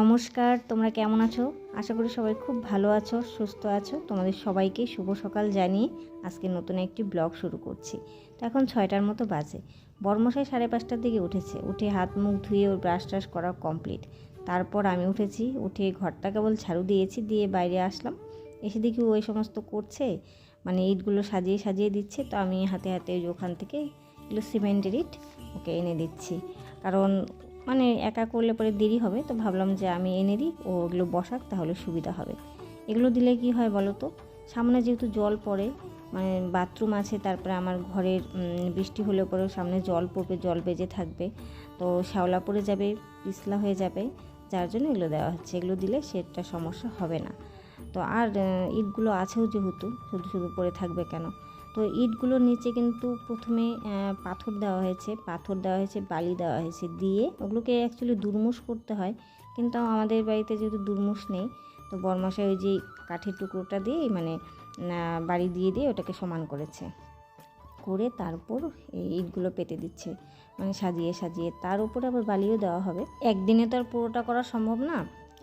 নমস্কার, তোমরা কেমন আছো? আশা করি সবাই খুব ভালো আছো, সুস্থ আছো। তোমাদের সবাইকে শুভ সকাল জানিয়ে আজকে নতুন একটি ব্লগ শুরু করছি। তো এখন ছয়টার মতো বাজে। বর্মশাই সাড়ে পাঁচটার দিকে উঠেছে। উঠে হাত মুখ ধুয়ে ওর ব্রাশ ট্রাশ করা কমপ্লিট তারপর আমি উঠেছি, উঠে ঘরটা কেবল ঝাড়ু দিয়েছি, দিয়ে বাইরে আসলাম। এসে দেখি ওই সমস্ত করছে মানে ইটগুলো সাজিয়ে সাজিয়ে দিচ্ছে। তো আমি হাতে হাতে ওখান থেকে এগুলো সিমেন্টের ইট ওকে এনে দিচ্ছি। কারণ মানে একা করলে পরে দেরি হবে, তো ভাবলাম যে আমি এনে দিই ও ওগুলো বসাক তাহলে সুবিধা হবে। এগুলো দিলে কি হয় বলো তো? সামনে যেহেতু জল পড়ে মানে বাথরুম আছে, তারপরে আমার ঘরের বৃষ্টি হলে পরেও সামনে জল পড়বে, জল বেজে থাকবে, তো শ্যাওলা পড়ে যাবে, পিছলা হয়ে যাবে, যার জন্য এগুলো দেওয়া হচ্ছে। এগুলো দিলে সেটা সমস্যা হবে না। তো আর ইটগুলো আছেও যেহেতু, শুধু শুধু পড়ে থাকবে কেন? তো ইটগুলোর নিচে কিন্তু প্রথমে পাথর দেওয়া হয়েছে, পাথর দেওয়া হয়েছে, বালি দেওয়া হয়েছে দিয়ে ওগুলোকে অ্যাকচুয়ালি দুর্মুষ করতে হয়। কিন্তু আমাদের বাড়িতে যেহেতু দুর্মুষ নেই, তো বরমাসায় ওই যে কাঠের টুকরোটা দিয়ে মানে বাড়ি দিয়ে দিয়ে ওটাকে সমান করেছে। করে তারপর এই ইটগুলো পেতে দিচ্ছে মানে সাজিয়ে সাজিয়ে। তার উপরে আবার বালিও দেওয়া হবে। একদিনে তো আর পুরোটা করা সম্ভব না,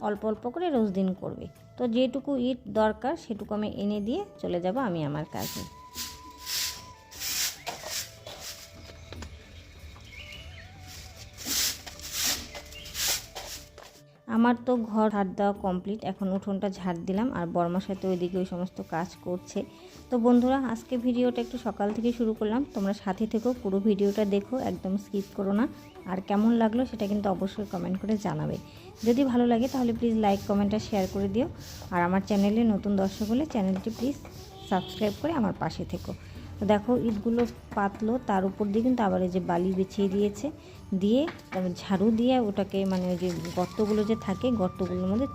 অল্প অল্প করে রোজ দিন করবে। তো যেটুকু ইট দরকার সেটুকু আমি এনে দিয়ে চলে যাব আমি আমার কাজে। আমার তো ঘর ঝাড় দেওয়া কমপ্লিট এখন উঠোনটা ঝাড় দিলাম আর বর্মার সাথে ওইদিকে ওই সমস্ত কাজ করছে। তো বন্ধুরা, আজকে ভিডিওটা একটু সকাল থেকে শুরু করলাম, তোমরা সাথে থেকেও পুরো ভিডিওটা দেখো, একদম স্কিপ করো না। আর কেমন লাগল সেটা কিন্তু অবশ্যই কমেন্ট করে জানাবে। যদি ভালো লাগে তাহলে প্লিজ লাইক কমেন্ট আর শেয়ার করে দিও। আর আমার চ্যানেলে নতুন দর্শক হলে চ্যানেলটি প্লিজ সাবস্ক্রাইব করে আমার পাশে থেকো। দেখো, ইটগুলো পাতলো, তার উপর দিয়ে কিন্তু আবার এই যে বালি বিছিয়ে দিয়েছে। দিয়ে তারপর ঝাড়ু দিয়ে ওটাকে মানে ওই যে গর্তগুলো যে থাকে, গর্তগুলোর মধ্যে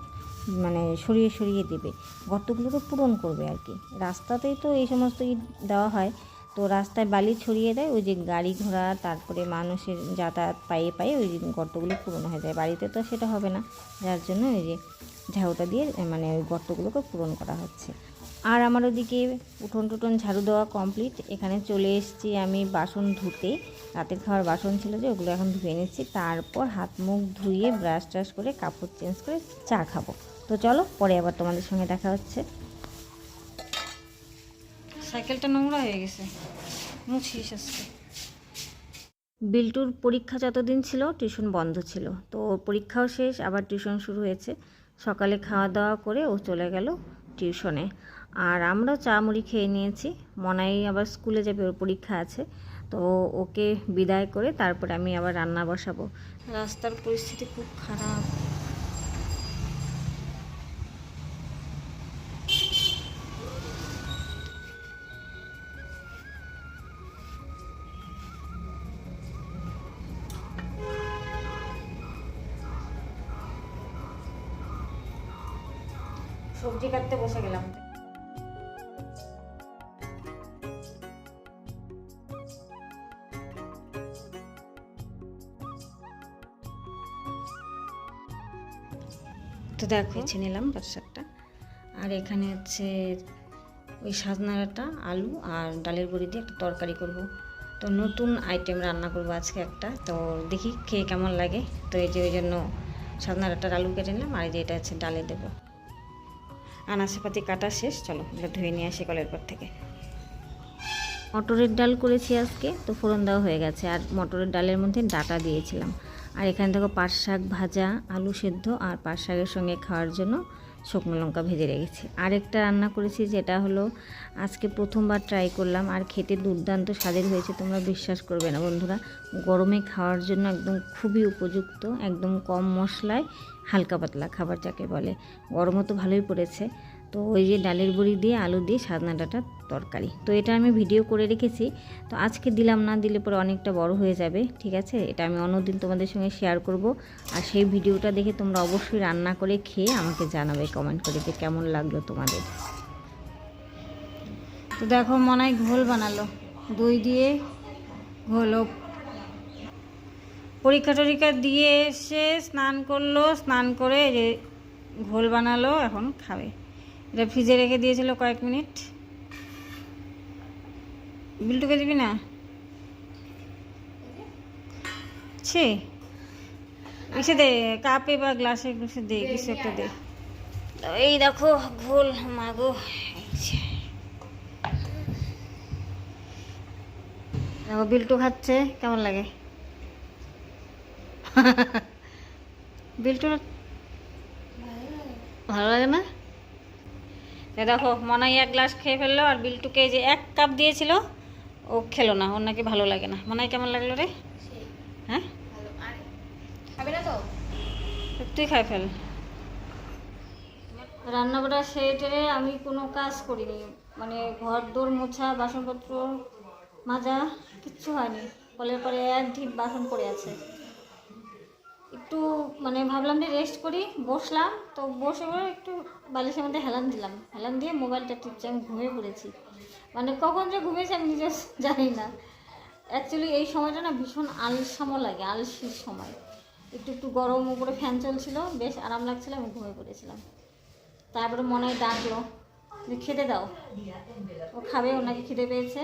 মানে সরিয়ে সরিয়ে দেবে। গর্তগুলোকে পূরণ করবে আর কি। রাস্তাতেই তো এই সমস্ত ইট দেওয়া হয়। তো রাস্তায় বালি ছড়িয়ে দেয়, ওই যে গাড়ি ঘোড়া, তারপরে মানুষের যাতায়াত পায়ে পায়ে ওই যে গর্তগুলো পূরণ হয়ে যায়। বাড়িতে তো সেটা হবে না। যার জন্য ওই যে ঝাড়ুটা দিয়ে মানে ওই গর্তগুলোকে পূরণ করা হচ্ছে। আর আমার ওদিকে উঠোন টুটন ঝাড়ু দেওয়া কমপ্লিট এখানে চলে এসেছি আমি বাসন ধুতে। রাতের খাওয়ার বাসন ছিল যে ওগুলো এখন ধুয়ে নিচ্ছি। তারপর হাত মুখ ধুয়ে ব্রাশ ট্রাশ করে কাপড় চেঞ্জ করে চা খাব। তো চলো পরে আবার তোমাদের সঙ্গে দেখা হচ্ছে। সাইকেলটা নোংরা হয়ে গেছে। মুছিস আজকে। বিল্টুর পরীক্ষা যতদিন ছিল টিউশন বন্ধ ছিল। তো ওর পরীক্ষাও শেষ আবার টিউশন শুরু হয়েছে। সকালে খাওয়া দাওয়া করে ও চলে গেল টিউশনে। আর আমরাও চা মুড়ি খেয়ে নিয়েছি। মনাই আবার স্কুলে যাবে, ওর পরীক্ষা আছে। তো ওকে বিদায় করে তারপরে আমি আবার রান্না বসাবো। রাস্তার পরিস্থিতি খুব খারাপ। সবজি কাটতে বসে গেলাম। তো দেখো বেছে নিলাম পাঁচ আর এখানে হচ্ছে ওই সাজনাটা আলু আর ডালের বড়ি দিয়ে একটা তরকারি করব। তো নতুন আইটেম রান্না করব আজকে একটা। তো দেখি খেয়ে কেমন লাগে। তো এই যে ওই জন্য সাজনা ডাটার আলু কেটে নিলাম আর এই যে এটা হচ্ছে ডালে দেবো। আনাসেপাতি কাটা শেষ, চলো এগুলো ধুয়ে নিয়ে আসি কলের পর থেকে। মটরের ডাল করেছি আজকে, তো ফোড়ন দেওয়া হয়ে গেছে। আর মটরের ডালের মধ্যে ডাটা দিয়েছিলাম। আর এখানে দেখো পাট শাক ভাজা, আলু সেদ্ধ আর পাট শাকের সঙ্গে খাওয়ার জন্য শুকনো লঙ্কা ভেজে রেখেছি। আরেকটা রান্না করেছি যেটা হলো আজকে প্রথমবার ট্রাই করলাম আর খেতে দুর্দান্ত স্বাদের হয়েছে, তোমরা বিশ্বাস করবে না বন্ধুরা। গরমে খাওয়ার জন্য একদম খুবই উপযুক্ত, একদম কম মশলায় হালকা পাতলা খাবার যাকে বলে। গরমও তো ভালোই পড়েছে। তো ওই যে ডালের বড়ি দিয়ে, আলু দিয়ে সাদনা ডাটার তরকারি। তো এটা আমি ভিডিও করে রেখেছি। তো আজকে দিলাম না, দিলে পরে অনেকটা বড় হয়ে যাবে, ঠিক আছে? এটা আমি অন্যদিন তোমাদের সঙ্গে শেয়ার করব। আর সেই ভিডিওটা দেখে তোমরা অবশ্যই রান্না করে খেয়ে আমাকে জানাবে কমেন্ট করে যে কেমন লাগল তোমাদের। তো দেখো মনাই ঘোল বানালো। দই দিয়ে ঘোল পরীক্ষা টরীক্ষা দিয়ে এসে স্নান করল, স্নান করে যে ঘোল বানালো, এখন খাবে। এটা ফ্রিজে রেখে দিয়েছিল কয়েক মিনিট। বিলটুকে দিবি না? ছি। এসে দে কাপে বা গ্লাসে কিছু দে কিছু একটা দে। এই দেখো ঘোল মাগো। দেখো বিল্টু খাচ্ছে কেমন লাগে? বিল্টুর ভালো লাগে না? দেখো, মনাই এক গ্লাস খেয়ে ফেলল আর বিল্টুকে যে এক কাপ দিয়েছিল, ও খেলো না, ওর নাকি ভালো লাগে না। মনাই কেমন লাগল রে? হ্যাঁ? তুই খাই ফেল। রান্না করা সেরে আমি কোনো কাজ করিনি। মানে ঘর দোর মোছা, বাসনপত্র মাজা, কিচ্ছু হয়নি। কলের পরে এক ঢিপ বাসন পড়ে আছে। একটু মানে ভাবলাম যে রেস্ট করি, বসলাম, তো বসে বসে একটু বালিশের মধ্যে হেলান দিলাম। হেলান দিয়ে মোবাইলটা টিপছি আমি ঘুমিয়ে পড়েছি। মানে কখন যে ঘুমিয়েছি আমি নিজে জানি না। অ্যাকচুয়ালি এই সময়টা না ভীষণ আলসামো লাগে, আলসির সময়। একটু একটু গরম উপরে ফ্যান চলছিল, বেশ আরাম লাগছিল, আমি ঘুমিয়ে পড়েছিলাম। তারপরে মনে হয় ডাকলো, যে খেতে দাও। ও খাবে, ওনাকে খিদে পেয়েছে।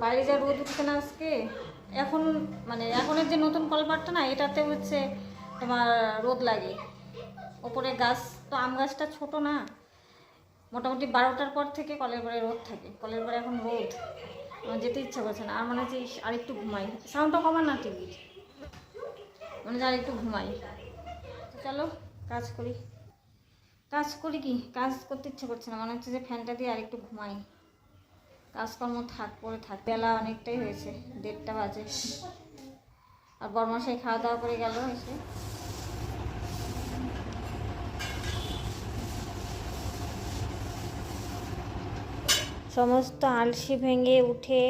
বাইরে যা রোদ উঠছে না আজকে। এখন মানে এখনের যে নতুন কলপাটটা না, এটাতে হচ্ছে তোমার রোদ লাগে। ওপরে গাছ, তো আম গাছটা ছোট না। মোটামুটি বারোটার পর থেকে কলের পরে রোদ থাকে। কলের পরে এখন রোদ। আমার যেতে ইচ্ছা করছে না। আর মনে হচ্ছে আর একটু ঘুমাই। সাউন্ডটা কমান না টিভির? মনে হচ্ছে আর একটু ঘুমাই। চলো, কাজ করি। কাজ করি কি? কাজ করতে ইচ্ছে করছে না। মনে হচ্ছে যে ফ্যানটা দিয়ে আর একটু ঘুমাই। কাজকর্ম থাক, পরে থাক। বেলা অনেকটাই হয়েছে। দেড়টা বাজে। আর বর্মাশাই খাওয়া দাওয়া করে গেল এসে। সমস্ত আলসি ভেঙে উঠে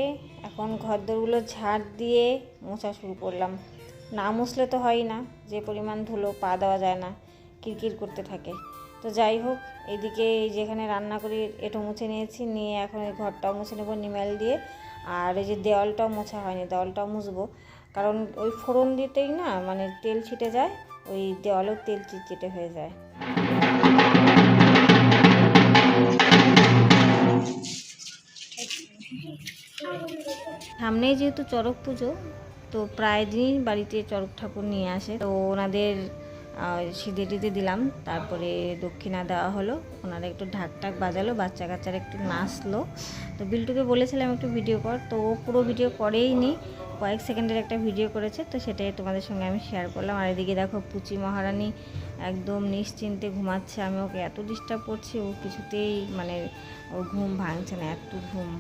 এখন ঘরদোরগুলো ঝাড় দিয়ে মোছা শুরু করলাম। না মুছলে তো হয় না, যে পরিমাণ ধুলো পা দেওয়া যায় না, কিরকির করতে থাকে। তো যাই হোক, এদিকে যেখানে রান্না করি এটো মুছে নিয়েছি, নিয়ে এখন এই ঘরটাও মুছে নেব নিমেল দিয়ে। আর এই যে দেওয়ালটাও মোছা হয়নি, দেওয়ালটাও মুছবো। কারণ ওই ফোড়ন দিতেই না মানে তেল ছিটে যায়, ওই দেওয়ালেও তেল চিটচিটে হয়ে যায়। সামনেই যেহেতু চড়ক পুজো, তো প্রায় দিনই বাড়িতে চড়ক ঠাকুর নিয়ে আসে। তো ওনাদের সিঁদে টিদে দিলাম, তারপরে দক্ষিণা দেওয়া হলো। ওনারা একটু ঢাক টাক বাজালো বাচ্চা কাচ্চারা একটু নাচলো। তো বিল্টুকে বলেছিলাম একটু ভিডিও কর, তো ও পুরো ভিডিও করেই নি, কয়েক সেকেন্ডের একটা ভিডিও করেছে, তো সেটাই তোমাদের সঙ্গে আমি শেয়ার করলাম। আর এদিকে দেখো পুচি মহারানী একদম নিশ্চিন্তে ঘুমাচ্ছে, আমি ওকে এত ডিস্টার্ব করছি, ও কিছুতেই মানে ওর ঘুম ভাঙছে না, এত ঘুম।